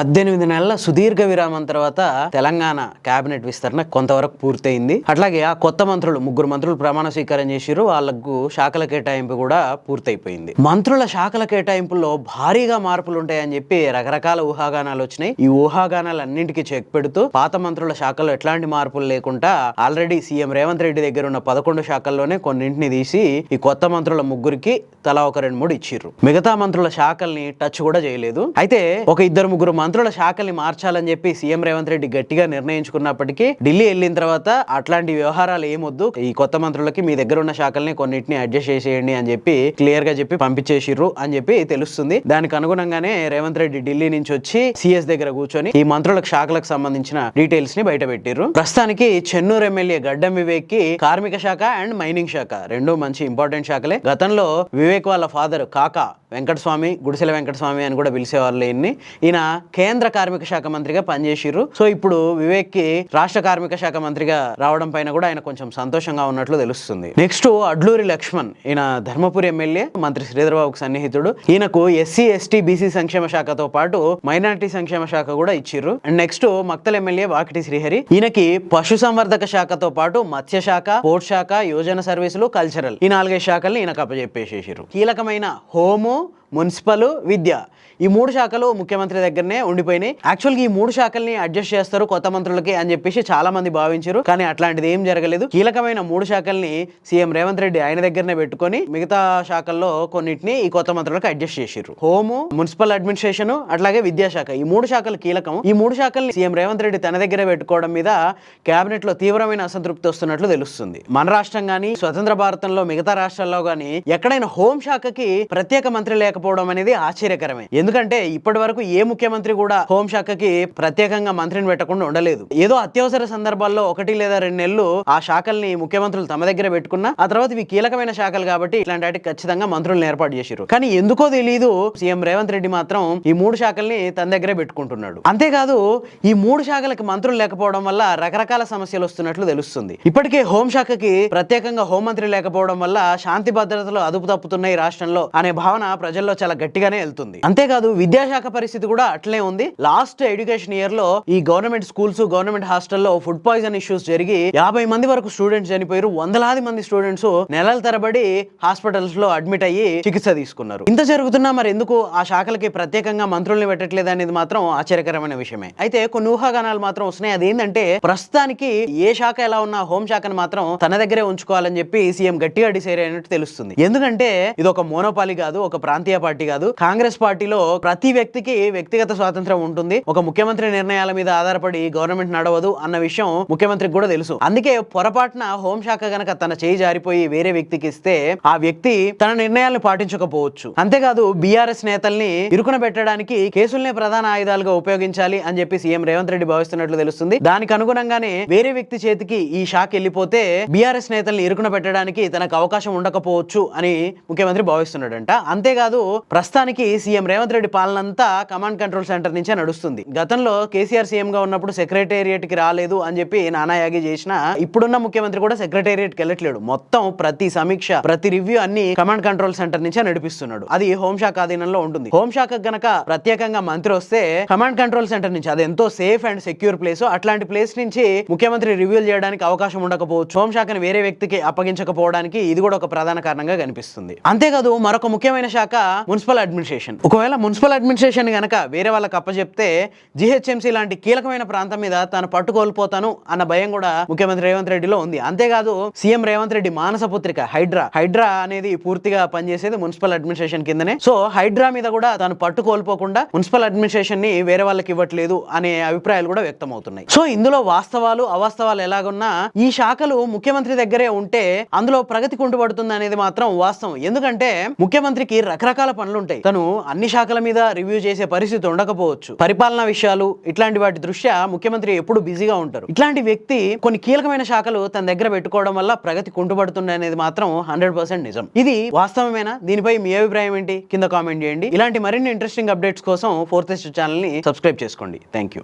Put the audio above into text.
పద్దెనిమిది నెలల సుదీర్ఘ విరామం తర్వాత తెలంగాణ కేబినెట్ విస్తరణ కొంతవరకు పూర్తయింది. అట్లాగే ఆ కొత్త మంత్రులు ముగ్గురు మంత్రులు ప్రమాణ స్వీకారం చేసిరు వాళ్ళకు శాఖల కేటాయింపు కూడా పూర్తయిపోయింది. మంత్రుల శాఖల కేటాయింపుల్లో భారీగా మార్పులు ఉంటాయని చెప్పి రకరకాల ఊహాగానాలు వచ్చినాయి. ఈ ఊహాగానాలు అన్నింటికి చెక్ పెడుతూ పాత మంత్రుల శాఖలో ఎట్లాంటి మార్పులు లేకుండా ఆల్రెడీ సీఎం రేవంత్ రెడ్డి దగ్గర ఉన్న పదకొండు శాఖల్లోనే కొన్నింటిని తీసి ఈ కొత్త మంత్రుల ముగ్గురికి తలా ఒక రెండు మూడు ఇచ్చిర్రు. మిగతా మంత్రుల శాఖల్ని టచ్ కూడా చేయలేదు. అయితే ఒక ఇద్దరు ముగ్గురు మంత్రుల శాఖల్ని మార్చాలని చెప్పి సీఎం రేవంత్ రెడ్డి గట్టిగా నిర్ణయించుకున్నప్పటికీ ఢిల్లీ వెళ్ళిన తర్వాత అట్లాంటి వ్యవహారాలు ఏమొద్దు. ఈ కొత్త మంత్రులకి మీ దగ్గర ఉన్న శాఖల్ని కొన్నిటిని అడ్జస్ట్ చేసేయండి అని చెప్పి క్లియర్గా చెప్పి పంపించేసిర్రు అని చెప్పి తెలుస్తుంది. దానికి అనుగుణంగానే రేవంత్ రెడ్డి ఢిల్లీ నుంచి వచ్చి సిఎస్ దగ్గర కూర్చొని ఈ మంత్రులకు శాఖలకు సంబంధించిన డీటెయిల్స్ని బయట పెట్టిర్రు ప్రస్తుతానికి చెన్నూరు ఎమ్మెల్యే గడ్డం వివేక్కి కార్మిక శాఖ అండ్ మైనింగ్ శాఖ రెండు మంచి ఇంపార్టెంట్ శాఖలే. గతంలో వివేక్ వాళ్ళ ఫాదర్ కాకా వెంకటస్వామి గుడిసెల వెంకటస్వామి అని కూడా పిలిచేవాళ్ళు ఈయన్ని. ఈయన కేంద్ర కార్మిక శాఖ మంత్రిగా పనిచేసిర్రు. సో ఇప్పుడు వివేక్కి రాష్ట్ర కార్మిక శాఖ మంత్రిగా రావడం పైన కూడా ఆయన కొంచెం సంతోషంగా ఉన్నట్లు తెలుస్తుంది. నెక్స్ట్ అడ్లూరి లక్ష్మణ్ ఈయన ధర్మపురి ఎమ్మెల్యే మంత్రి శ్రీధరబాబుకు సన్నిహితుడు. ఈయనకు ఎస్సీ ఎస్టీ బీసీ సంక్షేమ శాఖతో పాటు మైనారిటీ సంక్షేమ శాఖ కూడా ఇచ్చిర్రు. And next Maktal MLA Vakiti Srihari. ఈయనకి పశు సంవర్ధక శాఖతో పాటు మత్స్య శాఖ పోర్ట్ శాఖ యోజన సర్వీసులు కల్చరల్ ఈ నాలుగైదు శాఖల్ని ఈయనకు అప్పచెప్పేసేసారు కీలకమైన హోము మున్సిపల్ విద్య. ఈ మూడు శాఖలు ముఖ్యమంత్రి దగ్గరనే ఉండిపోయినాయి. యాక్చువల్గా ఈ మూడు శాఖల్ని అడ్జస్ట్ చేస్తారు కొత్త మంత్రులకి అని చెప్పేసి చాలా మంది భావించారు. కానీ అట్లాంటిది ఏం జరగలేదు. కీలకమైన మూడు శాఖల్ని సీఎం రేవంత్ రెడ్డి ఆయన దగ్గరనే పెట్టుకొని మిగతా శాఖల్లో కొన్నిటిని ఈ కొత్త మంత్రులకు అడ్జస్ట్ చేశారు హోము మున్సిపల్ అడ్మినిస్ట్రేషన్ అట్లాగే విద్యాశాఖ. ఈ మూడు శాఖలు కీలకం. ఈ మూడు శాఖల్ని సీఎం రేవంత్ రెడ్డి తన దగ్గర పెట్టుకోవడం మీద కేబినెట్లో తీవ్రమైన అసంతృప్తి వస్తున్నట్లు తెలుస్తుంది. మన రాష్ట్రం కానీ స్వతంత్ర భారతంలో మిగతా రాష్ట్రాల్లో కానీ ఎక్కడైనా హోం శాఖకి ప్రత్యేక మంత్రి లేకపోవడం అనేది ఆశ్చర్యకరమే. ఎందుకంటే ఇప్పటి వరకు ఏ ముఖ్యమంత్రి కూడా హోం శాఖకి ప్రత్యేకంగా మంత్రిని పెట్టకుండా ఉండలేదు. ఏదో అత్యవసర సందర్భాల్లో ఒకటి లేదా రెండు నెలలు ఆ శాఖల్ని ముఖ్యమంత్రులు తమ దగ్గర పెట్టుకున్నా ఆ తర్వాత ఇవి కీలకమైన శాఖలు కాబట్టి ఇట్లాంటి వాటికి ఖచ్చితంగా మంత్రులను ఏర్పాటు చేశారు కానీ ఎందుకో తెలియదు సీఎం రేవంత్ రెడ్డి మాత్రం ఈ మూడు శాఖల్ని తన దగ్గరే పెట్టుకుంటున్నాడు. అంతేకాదు ఈ మూడు శాఖలకు మంత్రులు లేకపోవడం వల్ల రకరకాల సమస్యలు వస్తున్నట్లు తెలుస్తుంది. ఇప్పటికే హోంశాఖకి ప్రత్యేకంగా హోంమంత్రి లేకపోవడం వల్ల శాంతి భద్రతలు అదుపు తప్పుతున్నాయి రాష్ట్రంలో అనే భావన ప్రజల్లో చాలా గట్టిగానే వెళ్తుంది. అంతేకాదు విద్యాశాఖ పరిస్థితి కూడా అట్లే ఉంది. లాస్ట్ ఎడ్యుకేషన్ ఇయర్లో ఈ గవర్నమెంట్ స్కూల్స్ గవర్నమెంట్ హాస్టల్లో ఫుడ్ పాయిజన్ ఇష్యూస్ జరిగి యాభై మంది వరకు స్టూడెంట్స్ చనిపోయారు. వందలాది మంది స్టూడెంట్స్ నెలల తరబడి హాస్పిటల్స్లో అడ్మిట్ అయ్యి చికిత్స తీసుకున్నారు. ఇంత జరుగుతున్నా మరి ఎందుకు ఆ శాఖలకి ప్రత్యేకంగా మంత్రుల్ని పెట్టట్లేదు అనేది మాత్రం ఆశ్చర్యకరమైన విషయమే. అయితే కొన్ని ఊహాగానాలు మాత్రం వస్తున్నాయి. అదేంటంటే ప్రస్తుతానికి ఏ శాఖ ఎలా ఉన్నా హోం శాఖను మాత్రం తన దగ్గరే ఉంచుకోవాలని చెప్పి సీఎం గట్టిగా డిసైడ్ అయినట్టు తెలుస్తుంది. ఎందుకంటే ఇది ఒక మోనోపాలి కాదు ఒక ప్రాంతీయ పార్టీ కాదు. కాంగ్రెస్ పార్టీలో ప్రతి వ్యక్తికి వ్యక్తిగత స్వాతంత్రం ఉంటుంది. ఒక ముఖ్యమంత్రి నిర్ణయాల మీద ఆధారపడి గవర్నమెంట్ నడవదు అన్న విషయం ముఖ్యమంత్రికి కూడా తెలుసు. అందుకే పొరపాటున హోంశాఖ గనక తన చేయి జారిపోయి వేరే వ్యక్తికి ఇస్తే ఆ వ్యక్తి తన నిర్ణయాలను పాటించకపోవచ్చు. అంతేకాదు బీఆర్ఎస్ నేతల్ని ఇరుకున పెట్టడానికి కేసుల్నే ప్రధాన ఆయుధాలుగా ఉపయోగించాలి అని చెప్పి సీఎం రేవంత్ రెడ్డి భావిస్తున్నట్లు తెలుస్తుంది. దానికి అనుగుణంగానే వేరే వ్యక్తి చేతికి ఈ షాక్ వెళ్ళిపోతే బీఆర్ఎస్ నేతల్ని ఇరుకున పెట్టడానికి తనకు అవకాశం ఉండకపోవచ్చు అని ముఖ్యమంత్రి భావిస్తున్నాడంట. అంతేకాదు ప్రస్తుతానికి సీఎం రేవంత్ రెడ్డి పాలన అంతా కమాండ్ కంట్రోల్ సెంటర్ నుంచే నడుస్తుంది. గతంలో కేసీఆర్ సీఎం గా ఉన్నప్పుడు సెక్రటేరియట్కి రాలేదు అని చెప్పి నానాయాగి చేసిన ఇప్పుడున్న ముఖ్యమంత్రి కూడా సెక్రటేరియట్కి వెళ్ళట్లేడు. మొత్తం ప్రతి సమీక్ష ప్రతి రివ్యూ అన్ని కమాండ్ కంట్రోల్ సెంటర్ నుంచే నడిపిస్తున్నాడు. అది హోంశాఖ ఆధీనంలో ఉంటుంది. హోంశాఖ గనక ప్రత్యేకంగా మంత్రి వస్తే కమాండ్ కంట్రోల్ సెంటర్ నుంచి అది ఎంతో సేఫ్ అండ్ సెక్యూర్ ప్లేస్. అట్లాంటి ప్లేస్ నుంచి ముఖ్యమంత్రి రివ్యూలు చేయడానికి అవకాశం ఉండకపోవచ్చు. హోంశాఖని వేరే వ్యక్తికి అప్పగించకపోవడానికి ఇది కూడా ఒక ప్రధాన కారణంగా కనిపిస్తుంది. అంతేకాదు మరొక ముఖ్యమైన శాఖ మున్సిపల్ అడ్మినిస్ట్రేషన్. ఒకవేళ మున్సిపల్ అడ్మినిస్ట్రేషన్ గనక వేరే వాళ్ళకి అప్పచెప్తే జిహెచ్ఎంసీ లాంటి కీలకమైన ప్రాంతం మీద తాను పట్టుకోల్పోతాను అన్న భయం కూడా ముఖ్యమంత్రి రేవంత్ రెడ్డిలో ఉంది. అంతేకాదు సీఎం రేవంత్ రెడ్డి మానస పుత్రిక హైడ్రా. హైడ్రా అనేది పూర్తిగా పనిచేసేది మున్సిపల్ అడ్మినిస్ట్రేషన్ కిందనే. సో హైడ్రా మీద కూడా తాను పట్టు కోల్పోకుండా మున్సిపల్ అడ్మినిస్ట్రేషన్ని వేరే వాళ్ళకి ఇవ్వట్లేదు అనే అభిప్రాయాలు కూడా వ్యక్తం అవుతున్నాయి సో ఇందులో వాస్తవాలు అవాస్తవాలు ఎలాగున్నా ఈ శాఖలు ముఖ్యమంత్రి దగ్గరే ఉంటే అందులో ప్రగతి కుంటుపడుతుంది అనేది మాత్రం వాస్తవం. ఎందుకంటే ముఖ్యమంత్రికి రకరకాల పనులు ఉంటాయి తను అన్ని శాఖల మీద రివ్యూ చేసే పరిస్థితి ఉండకపోవచ్చు. పరిపాలనా విషయాలు ఇట్లాంటి వాటి దృష్ట్యా ముఖ్యమంత్రి ఎప్పుడు బిజీగా ఉంటారు. ఇట్లాంటి వ్యక్తి కొన్ని కీలకమైన శాఖలు తన దగ్గర పెట్టుకోవడం వల్ల ప్రగతి కుంటుపడుతుంది అనేది మాత్రం హండ్రెడ్ పర్సెంట్ నిజం. ఇది వాస్తవమేనా? దీనిపై మీ అభిప్రాయం ఏంటి? కింద కామెంట్ చేయండి. ఇలాంటి మరిన్ని ఇంట్రెస్టింగ్ అప్డేట్స్ కోసం ఫోర్త్ ఛానల్ని సబ్స్క్రైబ్ చేసుకోండి. Thank you